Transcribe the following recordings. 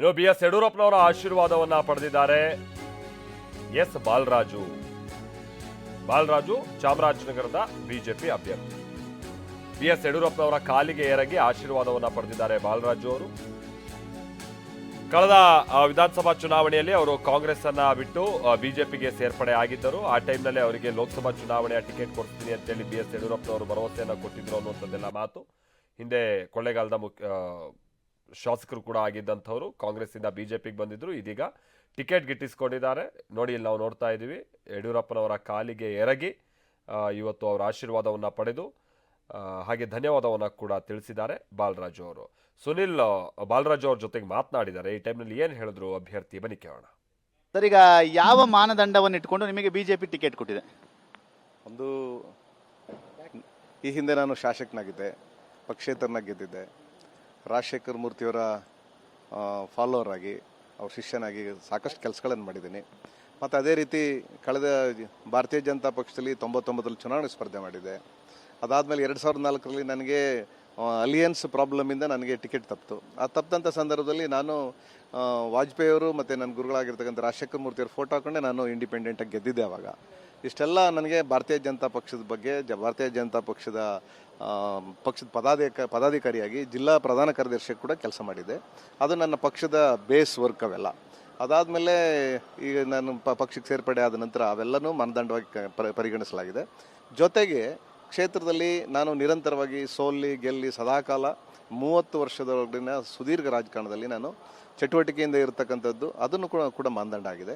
ಇನ್ನು B S ಯಡಿಯೂರಪ್ಪನವರ ಆಶೀರ್ವಾದವನ್ನ ಪಡೆದಿದ್ದಾರೆ. ಎಸ್ ಬಾಲರಾಜು. ಬಾಲರಾಜು ಚಾಮರಾಜನಗರದ ಬಿಜೆಪಿ ಅಭ್ಯರ್ಥಿ. ಬಿ ಎಸ್ ಯಡಿಯೂರಪ್ಪನವರ ಕಾಲಿಗೆ ಎರಗಿ ಆಶೀರ್ವಾದವನ್ನ ಪಡೆದಿದ್ದಾರೆ ಬಾಲರಾಜು ಅವರು. ಕಳೆದ ವಿಧಾನಸಭಾ ಚುನಾವಣೆಯಲ್ಲಿ ಅವರು ಕಾಂಗ್ರೆಸ್ ಅನ್ನ ಬಿಟ್ಟು ಬಿಜೆಪಿಗೆ ಸೇರ್ಪಡೆ ಆಗಿದ್ದರು. ಆ ಟೈಮ್ನಲ್ಲಿ ಅವರಿಗೆ ಲೋಕಸಭಾ ಚುನಾವಣೆಯ ಟಿಕೆಟ್ ಕೊಡ್ತೀನಿ ಅಂತೇಳಿ ಬಿ ಎಸ್ ಯಡಿಯೂರಪ್ಪನವರು ಭರವಸೆಯನ್ನು ಕೊಟ್ಟಿದ್ರು ಅನ್ನುವಂಥದ್ದೆಲ್ಲ ಮಾತು. ಹಿಂದೆ ಕೊಳ್ಳೇಗಾಲದ ಮುಖ್ಯ ಶಾಸಕರು ಕೂಡ ಆಗಿದ್ದಂಥವ್ರು ಕಾಂಗ್ರೆಸ್ಸಿಂದ ಪಿಗೆ ಬಂದಿದ್ರು. ಇದೀಗ ಟಿಕೆಟ್ ಗಿಟ್ಟಿಸ್ಕೊಂಡಿದ್ದಾರೆ. ನೋಡಿ ಇಲ್ಲಿ ನಾವು ನೋಡ್ತಾ ಇದ್ದೀವಿ. ಯಡಿಯೂರಪ್ಪನವರ ಕಾಲಿಗೆ ಎರಗಿ ಇವತ್ತು ಅವರ ಆಶೀರ್ವಾದವನ್ನ ಪಡೆದು ಹಾಗೆ ಧನ್ಯವಾದವನ್ನ ಕೂಡ ತಿಳಿಸಿದ್ದಾರೆ ಬಾಲರಾಜು ಅವರು. ಸುನಿಲ್ ಬಾಲರಾಜು ಅವ್ರ ಜೊತೆಗೆ ಮಾತನಾಡಿದ್ದಾರೆ. ಈ ಟೈಮ್ನಲ್ಲಿ ಏನು ಹೇಳಿದ್ರು ಅಭ್ಯರ್ಥಿ? ಬನ್ನಿ ಕೇಳೋಣ. ಸರ್ ಈಗ ಯಾವ ಮಾನದಂಡವನ್ನು ಇಟ್ಕೊಂಡು ನಿಮಗೆ ಬಿಜೆಪಿ ಟಿಕೆಟ್ ಕೊಟ್ಟಿದೆ? ಒಂದು ಈ ಹಿಂದೆ ನಾನು ಶಾಸಕನಾಗಿದ್ದೆ ಪಕ್ಷೇತರನಾಗಿ ಗೆದ್ದಿದ್ದೆ ರಾಜಶೇಖರ್ ಮೂರ್ತಿಯವರ ಫಾಲೋವರ್ ಆಗಿ, ಅವ್ರ ಶಿಷ್ಯನಾಗಿ ಸಾಕಷ್ಟು ಕೆಲಸಗಳನ್ನು ಮಾಡಿದ್ದೀನಿ. ಮತ್ತು ಅದೇ ರೀತಿ ಕಳೆದ ಭಾರತೀಯ ಜನತಾ ಪಕ್ಷದಲ್ಲಿ ತೊಂಬತ್ತೊಂಬತ್ತರಲ್ಲಿ ಚುನಾವಣೆ ಸ್ಪರ್ಧೆ ಮಾಡಿದೆ. ಅದಾದಮೇಲೆ ಎರಡು ಸಾವಿರದ ನಾಲ್ಕರಲ್ಲಿ ನನಗೆ ಅಲಿಯನ್ಸ್ ಪ್ರಾಬ್ಲಮಿಂದ ನನಗೆ ಟಿಕೆಟ್ ತಪ್ಪಿತು ಆ ತಪ್ಪಂಥ ಸಂದರ್ಭದಲ್ಲಿ ನಾನು ವಾಜಪೇಯಿ ಅವರು ಮತ್ತು ನನ್ನ ಗುರುಗಳಾಗಿರ್ತಕ್ಕಂಥ ರಾಜಶೇಖರ್ ಮೂರ್ತಿಯವ್ರ ಫೋಟೋ ಹಾಕೊಂಡೆ ನಾನು ಇಂಡಿಪೆಂಡೆಂಟಾಗಿ ಗೆದ್ದಿದ್ದೆ ಅವಾಗ. ಇಷ್ಟೆಲ್ಲ ನನಗೆ ಭಾರತೀಯ ಜನತಾ ಪಕ್ಷದ ಬಗ್ಗೆ, ಜ, ಭಾರತೀಯ ಜನತಾ ಪಕ್ಷದ ಪಕ್ಷದ ಪದಾಧಿಕ, ಪದಾಧಿಕಾರಿಯಾಗಿ ಜಿಲ್ಲಾ ಪ್ರಧಾನ ಕಾರ್ಯದರ್ಶಿ ಕೂಡ ಕೆಲಸ ಮಾಡಿದೆ ಅದು ನನ್ನ ಪಕ್ಷದ ಬೇಸ್ ವರ್ಕ್ ಅವೆಲ್ಲ. ಅದಾದಮೇಲೆ ಈಗ ನಾನು ಪಕ್ಷಕ್ಕೆ ಸೇರ್ಪಡೆ ಆದ ನಂತರ ಅವೆಲ್ಲನೂ ಮಾನದಂಡವಾಗಿ ಪರಿಗಣಿಸಲಾಗಿದೆ. ಜೊತೆಗೆ ಕ್ಷೇತ್ರದಲ್ಲಿ ನಾನು ನಿರಂತರವಾಗಿ ಸೋಲ್ಲಿ ಗೆಲ್ಲಿ ಸದಾಕಾಲ ಮೂವತ್ತು ವರ್ಷದೊಳಗಿನ ಸುದೀರ್ಘ ರಾಜಕಾರಣದಲ್ಲಿ ನಾನು ಚಟುವಟಿಕೆಯಿಂದ ಇರತಕ್ಕಂಥದ್ದು ಅದನ್ನು ಕೂಡ ಕೂಡ ಮಾನದಂಡ ಆಗಿದೆ.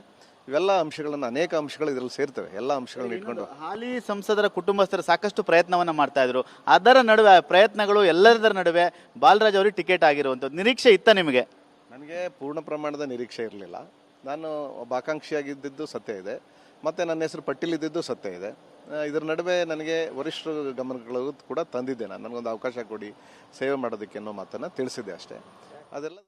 ಇವೆಲ್ಲ ಅಂಶಗಳನ್ನು ಅನೇಕ ಅಂಶಗಳು ಇದರಲ್ಲಿ ಸೇರ್ತವೆ. ಎಲ್ಲ ಅಂಶಗಳನ್ನ ಇಟ್ಕೊಂಡು ಹಾಲಿ ಸಂಸದರ ಕುಟುಂಬಸ್ಥರು ಸಾಕಷ್ಟು ಪ್ರಯತ್ನವನ್ನು ಮಾಡ್ತಾ ಇದ್ರು. ಅದರ ನಡುವೆ ಪ್ರಯತ್ನಗಳು ಎಲ್ಲದರ ನಡುವೆ ಬಾಲರಾಜ್ ಅವರಿಗೆ ಟಿಕೆಟ್ ಆಗಿರುವಂಥದ್ದು. ನಿರೀಕ್ಷೆ ಇತ್ತ ನಿಮಗೆ? ನನಗೆ ಪೂರ್ಣ ಪ್ರಮಾಣದ ನಿರೀಕ್ಷೆ ಇರಲಿಲ್ಲ. ನಾನು ಒಬ್ಬ ಆಕಾಂಕ್ಷಿಯಾಗಿದ್ದಿದ್ದು ಸತ್ಯ ಇದೆ. ಮತ್ತು ನನ್ನ ಹೆಸರು ಪಟ್ಟಿಲಿದ್ದಿದ್ದು ಸತ್ಯ ಇದೆ. ಇದರ ನಡುವೆ ನನಗೆ ವರಿಷ್ಠರ ಗಮನಗಳು ಕೂಡ ತಂದಿದ್ದೆ ನಾನು. ನನಗೊಂದು ಅವಕಾಶ ಕೊಡಿ, ಸೇವೆ ಮಾಡೋದಕ್ಕೆ ಅನ್ನೋ ಮಾತನ್ನು ತಿಳಿಸಿದೆ ಅಷ್ಟೇ. ಅದೆಲ್ಲ